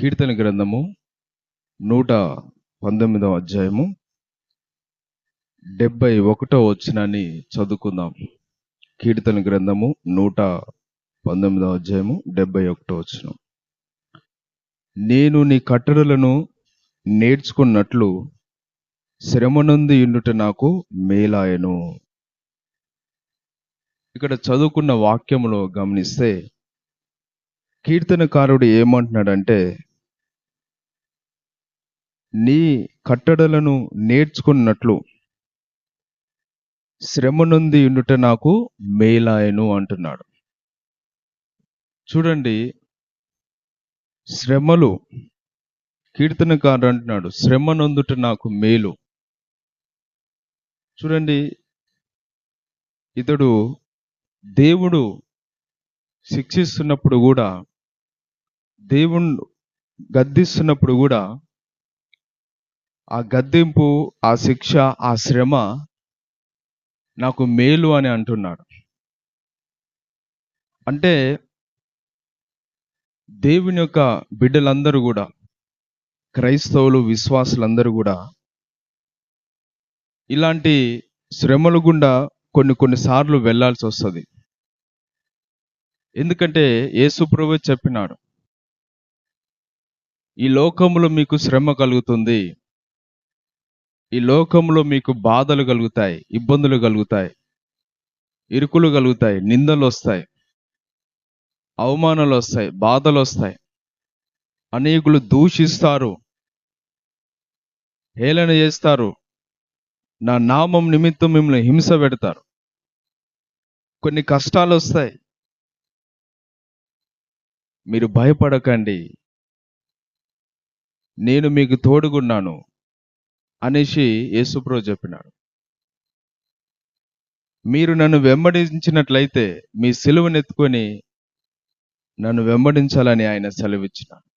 కీర్తన గ్రంథము నూట పంతొమ్మిదవ అధ్యాయము డెబ్బై ఒకటో వచ్చినాన్ని చదువుకుందాం. కీర్తన గ్రంథము నూట పంతొమ్మిదవ అధ్యాయము డెబ్బై ఒకటో వచ్చిన నేను నీ కట్టడలను నేర్చుకున్నట్లు శ్రమనుంది ఇండుట నాకు మేలాయను. ఇక్కడ చదువుకున్న వాక్యములో గమనిస్తే కీర్తనకారుడు ఏమంటున్నాడంటే నీ కట్టడలను నేర్చుకున్నట్లు శ్రమ నుండి ఉండుట నాకు మేలాయను అంటున్నాడు. చూడండి శ్రమలు కీర్తనకారుడు అంటున్నాడు శ్రమ నొందుట నాకు మేలు. చూడండి ఇతడు దేవుడు శిక్షిస్తున్నప్పుడు కూడా దేవుణ్ణి గద్దిస్తున్నప్పుడు కూడా ఆ గద్దింపు ఆ శిక్ష ఆ శ్రమ నాకు మేలు అని అంటున్నాడు. అంటే దేవుని యొక్క బిడ్డలందరూ కూడా క్రైస్తవులు విశ్వాసులందరూ కూడా ఇలాంటి శ్రమల గుండా కొన్ని కొన్నిసార్లు వెళ్ళాల్సి వస్తుంది. ఎందుకంటే యేసుప్రభు చెప్పినాడు ఈ లోకంలో మీకు శ్రమ కలుగుతుంది. ఈ లోకంలో మీకు బాధలు కలుగుతాయి ఇబ్బందులు కలుగుతాయి ఇరుకులు కలుగుతాయి నిందలు వస్తాయి అవమానాలు వస్తాయి బాధలు వస్తాయి. అనేకులు దూషిస్తారు హేళన చేస్తారు. నా నామం నిమిత్తం మిమ్మల్ని హింస పెడతారు. కొన్ని కష్టాలు వస్తాయి. మీరు భయపడకండి. నేను మీకు తోడుగున్నాను. అనేసి యేసుప్రో చెప్పినాడు. మీరు నన్ను వెంబడించినట్లయితే మీ సిలువనెత్తుకొని నన్ను వెంబడించాలని ఆయన సెలవిచ్చినాడు.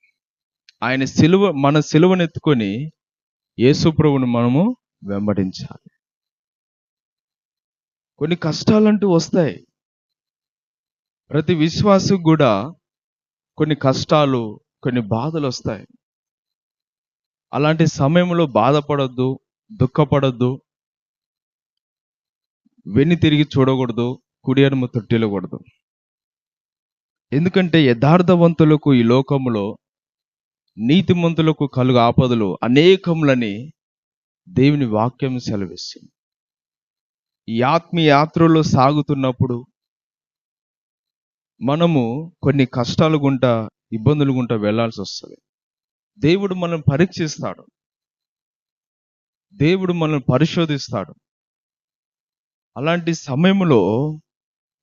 ఆయన సిలువ మన సిలువనెత్తుకొని యేసుప్రభుని మనము వెంబడించాలి. కొన్ని కష్టాలంటూ వస్తాయి. ప్రతి విశ్వాసం కూడా కొన్ని కష్టాలు కొన్ని బాధలు వస్తాయి. అలాంటి సమయంలో బాధపడద్దు దుఃఖపడద్దు. వెన్ను తిరిగి చూడకూడదు కుడి తొట్టిలకూడదు ఎందుకంటే యథార్థవంతులకు ఈ లోకంలో నీతిమంతులకు కలుగు ఆపదలు అనేకములని దేవుని వాక్యం సెలవిస్తుంది. ఈ ఆత్మీయాత్రలో సాగుతున్నప్పుడు మనము కొన్ని కష్టాలు గుంటా ఇబ్బందులు గుంటా వెళ్ళాల్సి వస్తుంది దేవుడు మనల్ని పరీక్షిస్తాడు. దేవుడు మనల్ని పరిశోధిస్తాడు. అలాంటి సమయంలో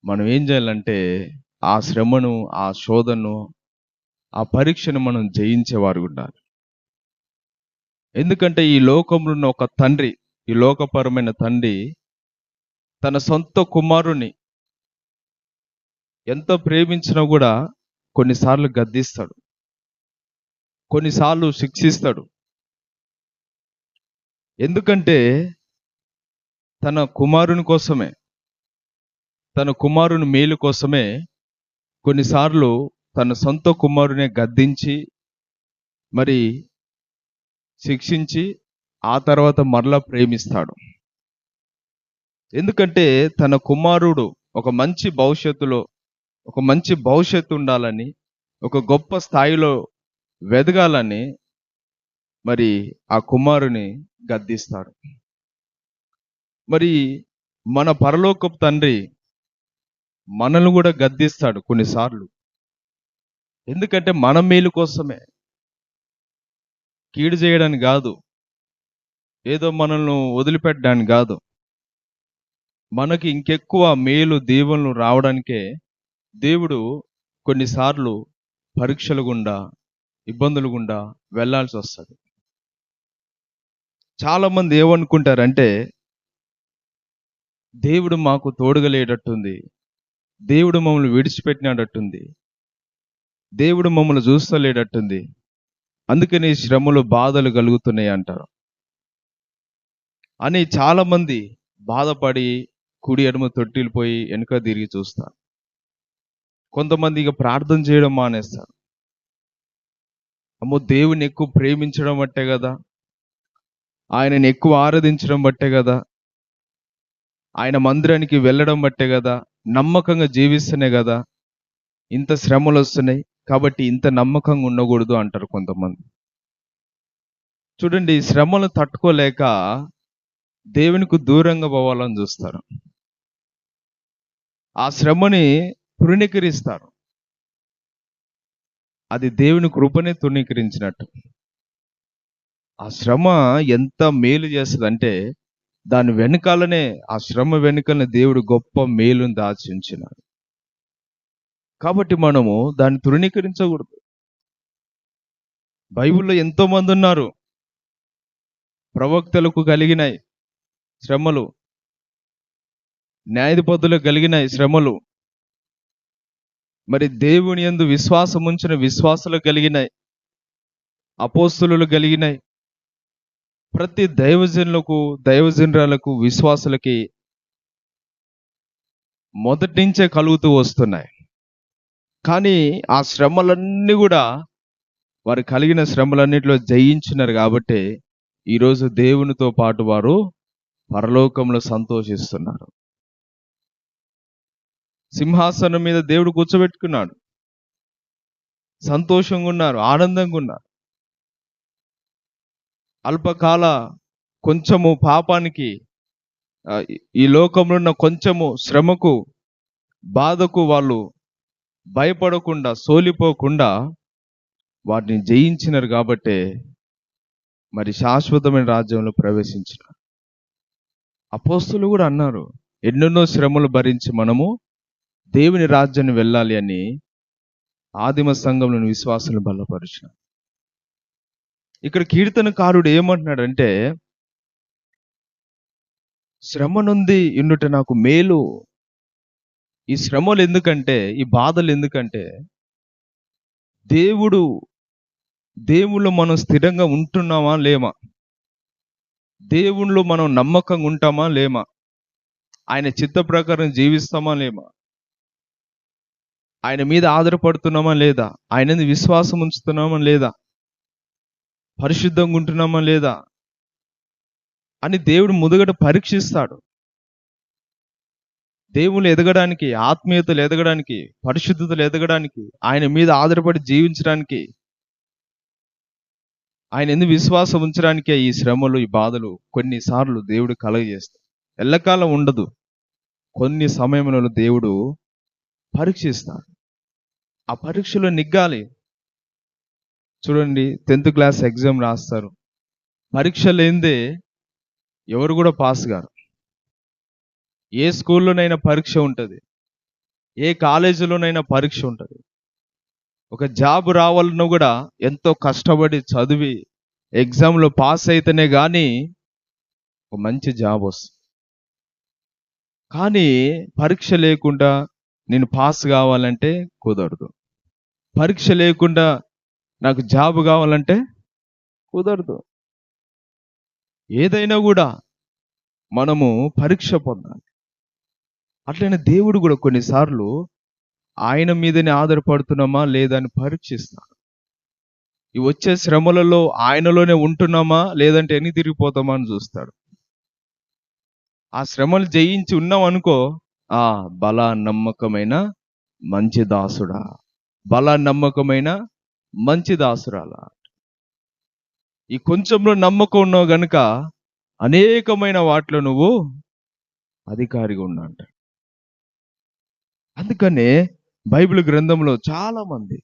మనం ఏం చేయాలంటే ఆ శ్రమను ఆ శోధను ఆ పరీక్షను మనం జయించేవారు ఉండాలి. ఎందుకంటే ఈ లోకంలో ఉన్న ఒక తండ్రి ఈ లోకపరమైన తండ్రి తన సొంత కుమారుని ఎంత ప్రేమించినా కూడా కొన్నిసార్లు గద్దిస్తాడు. కొన్నిసార్లు శిక్షిస్తాడు. ఎందుకంటే తన కుమారుని కోసమే తన కుమారుని మేలు కోసమే కొన్నిసార్లు తన సొంత కుమారునే గద్దించి మరి శిక్షించి ఆ తర్వాత మరలా ప్రేమిస్తాడు. ఎందుకంటే తన కుమారుడు ఒక మంచి భవిష్యత్తులో ఒక మంచి భవిష్యత్తు ఉండాలని ఒక గొప్ప స్థాయిలో వెదగాలని మరి ఆ కుమారుని గద్దిస్తాడు మరి మన పరలోకపు తండ్రి మనల్ని కూడా గద్దిస్తాడు కొన్నిసార్లు. ఎందుకంటే మన మేలు కోసమే. కీడు చేయడానికి కాదు. ఏదో మనల్ని వదిలిపెట్టడానికి కాదు. మనకి ఇంకెక్కువ మేలు దీవెనలు రావడానికే దేవుడు కొన్నిసార్లు పరీక్షలు గుండా ఇబ్బందులు గుండా వెళ్ళాల్సి వస్తుంది. చాలా మంది ఏమనుకుంటారంటే దేవుడు మాకు తోడుగలేటట్టుంది దేవుడు మమ్మల్ని విడిచిపెట్టినట్టుంది దేవుడు మమ్మల్ని చూస్తలేటట్టుంది అందుకని శ్రమలు బాధలు కలుగుతున్నాయి అంటారు. అని చాలా మంది బాధపడి కుడి ఎడమ తొట్టిల్పోయి వెనుక తిరిగి చూస్తారు. కొంతమంది ఇక ప్రార్థన చేయడం మానేస్తారు. అమ్మో దేవుని ఎక్కువ ప్రేమించడం బట్టే కదా. ఆయనని ఎక్కువ ఆరాధించడం బట్టే కదా. ఆయన మందిరానికి వెళ్ళడం బట్టే కదా. నమ్మకంగా జీవిస్తేనే కదా. ఇంత శ్రమలు వస్తున్నాయి కాబట్టి ఇంత నమ్మకంగా ఉండకూడదు అంటారు కొంతమంది. చూడండి శ్రమలు తట్టుకోలేక దేవునికి దూరంగా పోవాలని చూస్తారు. ఆ శ్రమని తృణీకరిస్తారు అది దేవుని కృపనే తృణీకరించినట్టు. ఆ శ్రమ ఎంత మేలు చేస్తుందంటే దాని వెనకాలనే ఆ శ్రమ వెనుకలనే దేవుడు గొప్ప మేలుని దాచి ఉంచినాడు కాబట్టి మనము దాన్ని తృణీకరించకూడదు. బైబిల్లో ఎంతోమంది ఉన్నారు. ప్రవక్తలకు కలిగినాయి శ్రమలు న్యాయధిపతులకు కలిగినాయి శ్రమలు. మరి దేవుని యందు విశ్వాసం ఉంచిన కలిగినాయి అపోస్తులు కలిగినాయి ప్రతి దైవజనులకు దైవజనురాలకు విశ్వాసులకి మొదటి నుంచే కలుగుతూ వస్తున్నాయి. కానీ ఆ శ్రమలన్నీ కూడా వారు కలిగిన శ్రమలన్నిటిలో జయించినారు కాబట్టి ఈరోజు దేవునితో పాటు వారు పరలోకంలో సంతోషిస్తున్నారు. సింహాసనం మీద దేవుడు కూర్చోబెట్టుకున్నాడు. సంతోషంగా ఉన్నారు ఆనందంగా ఉన్నారు అల్పకాల కొంచెము పాపానికి ఈ లోకంలో ఉన్న కొంచెము శ్రమకు బాధకు వాళ్ళు భయపడకుండా సోలిపోకుండా వాటిని జయించినారు కాబట్టే మరి శాశ్వతమైన రాజ్యంలో ప్రవేశించిన అపోస్తులు కూడా అన్నారు ఎన్నెన్నో శ్రమలు భరించి మనము దేవుని రాజ్యాన్ని వెళ్ళాలి అని ఆదిమ సంఘంలోని విశ్వాసులు బలపరిచిన. ఇక్కడ కీర్తనకారుడు ఏమంటున్నాడంటే శ్రమ నుండి ఇన్నుట నాకు మేలు. ఈ శ్రమలు ఎందుకంటే ఈ బాధలు ఎందుకంటే దేవుడు దేవుళ్ళు మనం స్థిరంగా ఉంటున్నామా లేమా? దేవుళ్ళు మనం నమ్మకంగా ఉంటామా లేమా? ఆయన చిత్త ప్రకారం జీవిస్తామా లేమా? ఆయన మీద ఆధారపడుతున్నామా లేదా? ఆయన విశ్వాసం ఉంచుతున్నామా లేదా? పరిశుద్ధంగా ఉంటున్నామా లేదా? అని దేవుడు ముదుగట పరీక్షిస్తాడు. దేవుళ్ళు ఎదగడానికి ఆత్మీయతలు ఎదగడానికి పరిశుద్ధతలు ఎదగడానికి ఆయన మీద ఆధారపడి జీవించడానికి ఆయన ఎందుకు విశ్వాసం ఉంచడానికే ఈ శ్రమలు ఈ బాధలు కొన్నిసార్లు దేవుడు కలగజేస్తాడు. ఎల్లకాలం ఉండదు. కొన్ని సమయంలో దేవుడు పరీక్షిస్తాడు. ఆ పరీక్షలో నిగ్గాలి. చూడండి టెన్త్ క్లాస్ ఎగ్జామ్ రాస్తారు. పరీక్ష లేనిదే ఎవరు కూడా పాస్ గారు. ఏ స్కూల్లోనైనా పరీక్ష ఉంటుంది. ఏ కాలేజీలోనైనా పరీక్ష ఉంటుంది. ఒక జాబ్ రావాలన్నా కూడా ఎంతో కష్టపడి చదివి ఎగ్జామ్లో పాస్ అయితేనే కానీ ఒక మంచి జాబ్ వస్తుంది. కానీ పరీక్ష లేకుండా నేను పాస్ కావాలంటే కుదరదు. పరీక్ష లేకుండా నాకు జాబ్ కావాలంటే? కుదరదు. ఏదైనా కూడా మనము పరీక్ష పొందాలి. అట్లనే దేవుడు కూడా కొన్నిసార్లు ఆయన మీదనే ఆధారపడుతున్నామా లేదా అని పరీక్షిస్తాడు. ఈ వచ్చే శ్రమలలో ఆయనలోనే ఉంటున్నామా లేదంటే ఎన్ని తిరిగిపోతామా అని చూస్తాడు. ఆ శ్రమలు జయించి ఉన్నాం అనుకో ఆ బల నమ్మకమైన మంచి దాసుడా. బల నమ్మకమైన మంచి దాసురాల ఈ కొంచెంలో నమ్మకం ఉన్నావు గనుక అనేకమైన వాటిలో నువ్వు అధికారిగా ఉన్నా అంట అందుకనే బైబిల్ గ్రంథంలో చాలా మంది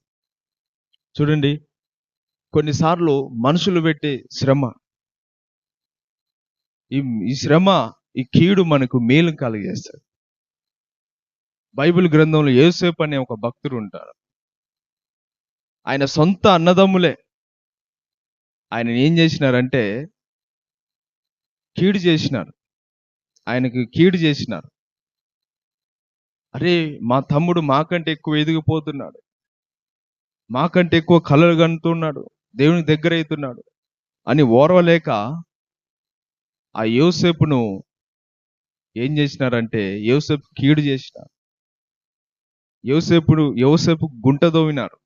చూడండి కొన్నిసార్లు మనుషులు పెట్టే శ్రమ. ఈ ఈ శ్రమ ఈ కీడు మనకు మేలు కలిగేస్తాడు బైబిల్ గ్రంథంలో ఏసేపు అనే ఒక భక్తుడు ఉంటారు ఆయన సొంత అన్నదమ్ములే. ఆయన ఏం చేసినారంటే కీడు చేసినారు. ఆయనకు కీడు చేసినారు. అరే మా తమ్ముడు మాకంటే ఎక్కువ ఎదిగిపోతున్నాడు. మాకంటే ఎక్కువ కలలు కంటున్నాడు దేవునికి దగ్గర అవుతున్నాడు అని ఓర్వలేక ఆ యోసేపును ఏం చేసినారంటే యోసేపు కీడు చేసినారు. యోసేపుడు యోసేపు గుంట దోవినారు.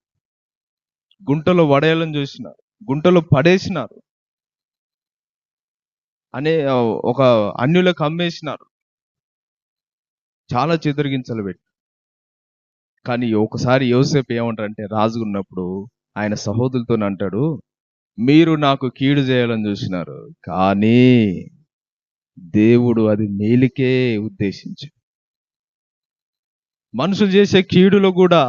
గుంటలో వడేయాలని చూసినారు గుంటలో పడేసినారు. అనే ఒక అన్యులకు అమ్మేసినారు చాలా చిత్రగించలు పెట్టి. కానీ ఒకసారి యోసేపు ఏమంటారంటే రాజు ఉన్నప్పుడు ఆయన సహోదరులతో అంటాడు మీరు నాకు కీడు చేయాలని చూసినారు కానీ దేవుడు అది మేలుకే ఉద్దేశించి మనుషులు చేసే కీడులో కూడా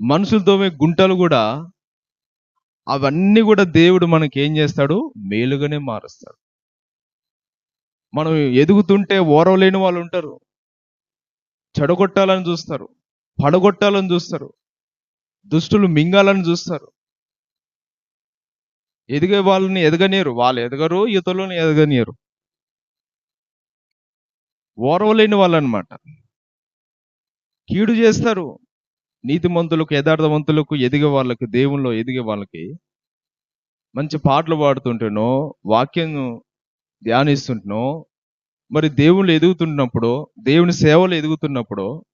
మనుషులతో గుంటలు కూడా అవన్నీ కూడా దేవుడు మనకి ఏం చేస్తాడు? మేలుగానే మారుస్తాడు. మనం ఎదుగుతుంటే ఓరవలేని వాళ్ళు ఉంటారు. చెడగొట్టాలని చూస్తారు. పడగొట్టాలని చూస్తారు. దుష్టులు మింగాలని చూస్తారు. ఎదిగే వాళ్ళని ఎదగనీయరు. వాళ్ళు ఎదగరు ఈతలోని ఎదగనీయరు. ఓరవలేని వాళ్ళు అనమాట కీడు చేస్తారు. నీతిమంతులకు యథార్థవంతులకు ఎదిగే వాళ్ళకి దేవుల్లో ఎదిగే వాళ్ళకి మంచి పాటలు పాడుతుంటేనో వాక్యం ధ్యానిస్తుంటేనో మరి దేవుళ్ళు ఎదుగుతున్నప్పుడు దేవుని సేవలు ఎదుగుతున్నప్పుడు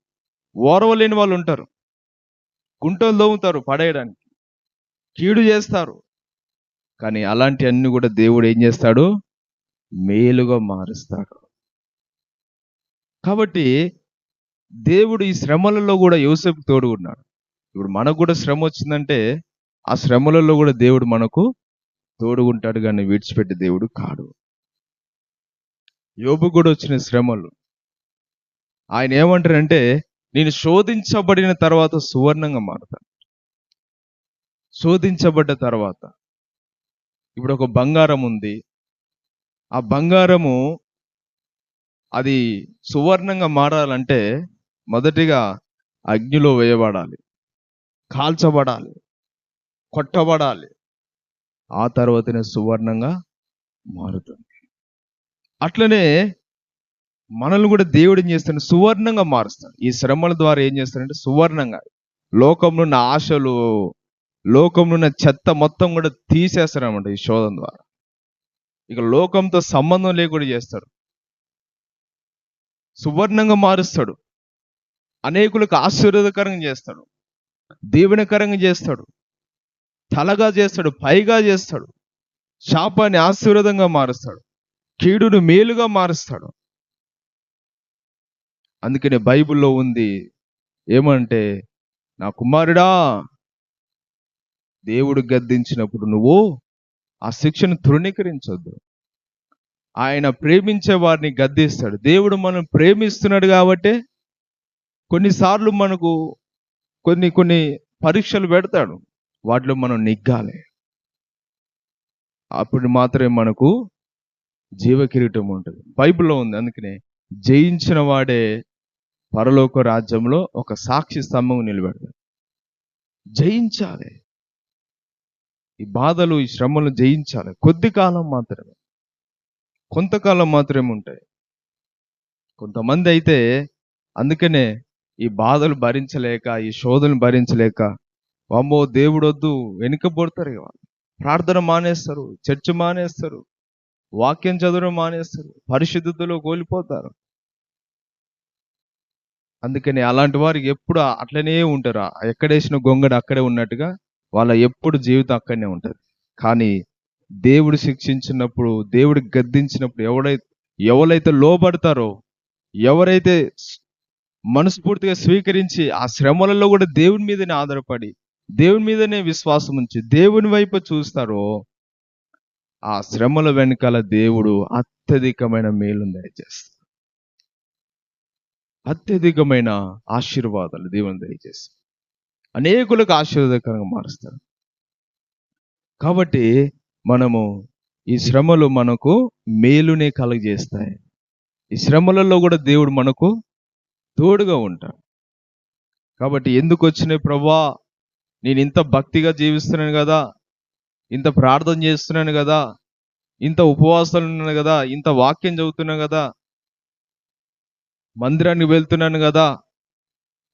ఓరవలేని వాళ్ళు ఉంటారు. గుంటలు దోముతారు పడేయడానికి. కీడు చేస్తారు. కానీ అలాంటి అన్ని కూడా దేవుడు ఏం చేస్తాడు? మేలుగా మారుస్తాడు. కాబట్టి దేవుడు ఈ శ్రమలలో కూడా యోసేపు తోడు ఉన్నాడు. ఇప్పుడు మనకు కూడా శ్రమ వచ్చిందంటే ఆ శ్రమలలో కూడా దేవుడు మనకు తోడుగుంటాడు కానీ విడిచిపెట్టే దేవుడు కాడు. యోబు కూడా వచ్చిన శ్రమలు. ఆయన ఏమంటారంటే నేను శోధించబడిన తర్వాత సువర్ణంగా మారుతాను. శోధించబడ్డ తర్వాత. ఇప్పుడు ఒక బంగారం ఉంది. ఆ బంగారము అది సువర్ణంగా మారాలంటే మొదటిగా అగ్నిలో వేయబడాలి కాల్చబడాలి కొట్టబడాలి. ఆ తర్వాతనే సువర్ణంగా మారుతుంది. అట్లనే మనల్ని కూడా దేవుడు ఏం చేస్తాడు? సువర్ణంగా మారుస్తాడు. ఈ శ్రమల ద్వారా ఏం చేస్తాడంటే సువర్ణంగా లోకంలో ఉన్న ఆశలు లోకంలో ఉన్న చెత్త మొత్తం కూడా తీసేస్తారనమాట ఈ శోధన ద్వారా. ఇక లోకంతో సంబంధం లేకుండా చేస్తాడు. సువర్ణంగా మారుస్తాడు. అనేకులకు ఆశీర్వాదకరంగా చేస్తాడు. దీవెనకరంగా చేస్తాడు. తలగా చేస్తాడు పైగా చేస్తాడు. శాపాన్ని ఆశీర్వాదంగా మారుస్తాడు. కీడును మేలుగా మారుస్తాడు. అందుకనే బైబిల్లో ఉంది ఏమంటే నా కుమారుడా దేవుడు గద్దించినప్పుడు నువ్వు ఆ శిక్షను తృణీకరించొద్దు. ఆయన ప్రేమించే వారిని గద్దిస్తాడు. దేవుడు మనం ప్రేమిస్తున్నాడు కాబట్టి కొన్నిసార్లు మనకు కొన్ని కొన్ని పరీక్షలు పెడతాడు. వాటిలో మనం నిగ్గాలి. అప్పుడు మాత్రమే మనకు జీవ కిరీటం ఉంటుంది. బైబిల్లో ఉంది. అందుకనే జయించిన వాడే పరలోక రాజ్యంలో ఒక సాక్షి స్తంభం నిలబెడతాడు. జయించాలి. ఈ బాధలు ఈ శ్రమలు జయించాలి. కొద్ది కాలం మాత్రమే. కొంతకాలం మాత్రమే ఉంటాయి. కొంతమంది అయితే అందుకనే ఈ బాధలు భరించలేక ఈ శోధనలు భరించలేక అమ్మో దేవుడు వద్దు వెనుకబడతారు ఇక వాళ్ళు. ప్రార్థన మానేస్తారు చర్చ మానేస్తారు వాక్యం చదవడం మానేస్తారు పరిశుద్ధతలో కోల్పోతారు. అందుకని అలాంటి వారికి ఎప్పుడు అట్లనే ఉంటారు. ఎక్కడేసిన గొంగడు అక్కడే ఉన్నట్టుగా వాళ్ళ ఎప్పుడు జీవితం అక్కడనే ఉంటుంది. కానీ దేవుడు శిక్షించినప్పుడు దేవుడు గద్దించినప్పుడు ఎవడైతే ఎవరైతే లోబడతారో ఎవరైతే మనస్ఫూర్తిగా స్వీకరించి ఆ శ్రమలలో కూడా దేవుని మీదనే ఆధారపడి దేవుని మీదనే విశ్వాసం ఉంచి దేవుని వైపు చూస్తారో ఆ శ్రమల వెనకాల దేవుడు అత్యధికమైన మేలు దయచేస్తాడు. అత్యధికమైన ఆశీర్వాదాలు దేవుని దయచేసి అనేకులకు ఆశీర్వాదకరంగా మారుస్తారు. కాబట్టి మనము ఈ శ్రమలు మనకు మేలునే కలుగజేస్తాయి. ఈ శ్రమలలో కూడా దేవుడు మనకు తోడుగా ఉంటాడు. కాబట్టి ఎందుకు వచ్చినాయి? ప్రభా నేను ఇంత భక్తిగా జీవిస్తున్నాను కదా ఇంత ప్రార్థన చేస్తున్నాను కదా ఇంత ఉపవాసాలు ఉన్నాను కదా ఇంత వాక్యం చదువుతున్నాను కదా మందిరానికి వెళ్తున్నాను కదా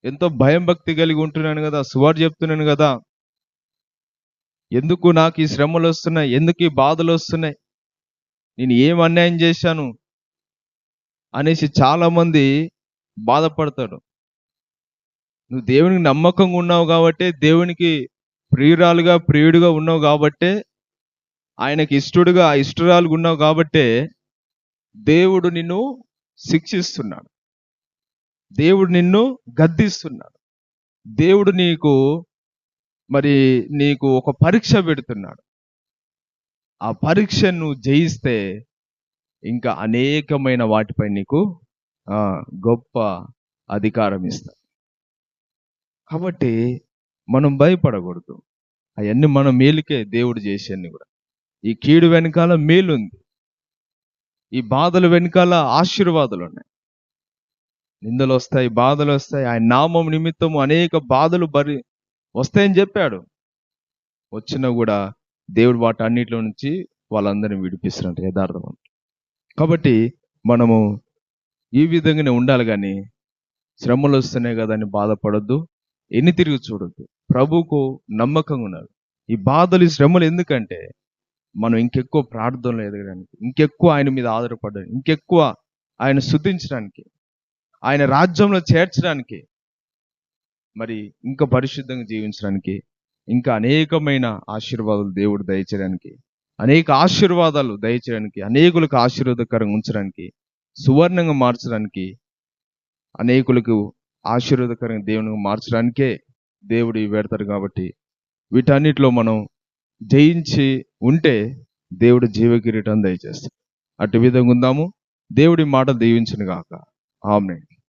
ఎంతో భయం భక్తి కలిగి ఉంటున్నాను కదా సువారు చెప్తున్నాను కదా ఎందుకు నాకు ఈ శ్రమలు వస్తున్నాయి? ఎందుకు ఈ బాధలు వస్తున్నాయి? నేను ఏం అన్యాయం చేశాను? అనేసి చాలామంది బాధపడతాడు. నువ్వు దేవునికి నమ్మకంగా ఉన్నావు కాబట్టి దేవునికి ప్రియురాలుగా ప్రియుడిగా ఉన్నావు కాబట్టే ఆయనకి ఇష్టడుగా ఇష్టరాలుగా ఉన్నావు కాబట్టే దేవుడు నిన్ను శిక్షిస్తున్నాడు. దేవుడు నిన్ను గద్దిస్తున్నాడు. దేవుడు నీకు మరి నీకు ఒక పరీక్ష పెడుతున్నాడు. ఆ పరీక్ష నువ్వు జయిస్తే ఇంకా అనేకమైన వాటిపై నీకు గొప్ప అధికారం ఇస్తాడు కాబట్టి మనం భయపడకూడదు. అవన్నీ మన మేలుకే దేవుడు చేసేయన్ని కూడా. ఈ కీడు వెనకాల మేలుంది. ఈ బాధలు వెనకాల ఆశీర్వాదాలు ఉన్నాయి నిందలు వస్తాయి బాధలు వస్తాయి. ఆయన నామం నిమిత్తము అనేక బాధలు బరి వస్తాయని చెప్పాడు. వచ్చినా కూడా దేవుడు వాటి అన్నిటిలో నుంచి వాళ్ళందరినీ విడిపిస్తున్నారు యథార్థం కాబట్టి మనము ఈ విధంగానే ఉండాలి కానీ శ్రమలు వస్తున్నాయి కదా అని బాధపడొద్దు ఎన్ని తిరిగి చూడొద్దు. ప్రభువుకు నమ్మకంగా ఉన్నారు ఈ బాధలు ఈ శ్రమలు ఎందుకంటే మనం ఇంకెక్కువ ప్రార్థనలు ఎదగడానికి ఇంకెక్కువ ఆయన మీద ఆధారపడడానికి ఇంకెక్కువ ఆయన శుద్ధించడానికి ఆయన రాజ్యంలో చేర్చడానికి మరి ఇంకా పరిశుద్ధంగా జీవించడానికి ఇంకా అనేకమైన ఆశీర్వాదాలు దేవుడు దయచేయడానికి అనేక ఆశీర్వాదాలు దయచేయడానికి అనేకులకు ఆశీర్వాదకరంగా ఉంచడానికి సువర్ణంగా మార్చడానికి అనేకులకు ఆశీర్వాదకరంగా దేవునిగా మార్చడానికే దేవుడు ఇవి పెడతాడు కాబట్టి వీటన్నిటిలో మనం జయించి ఉంటే దేవుడు జీవకిరీటం దయచేస్తాడు. అటు విధంగా ఉందాము. దేవుడి మాట దీవించను గాక. ఆమె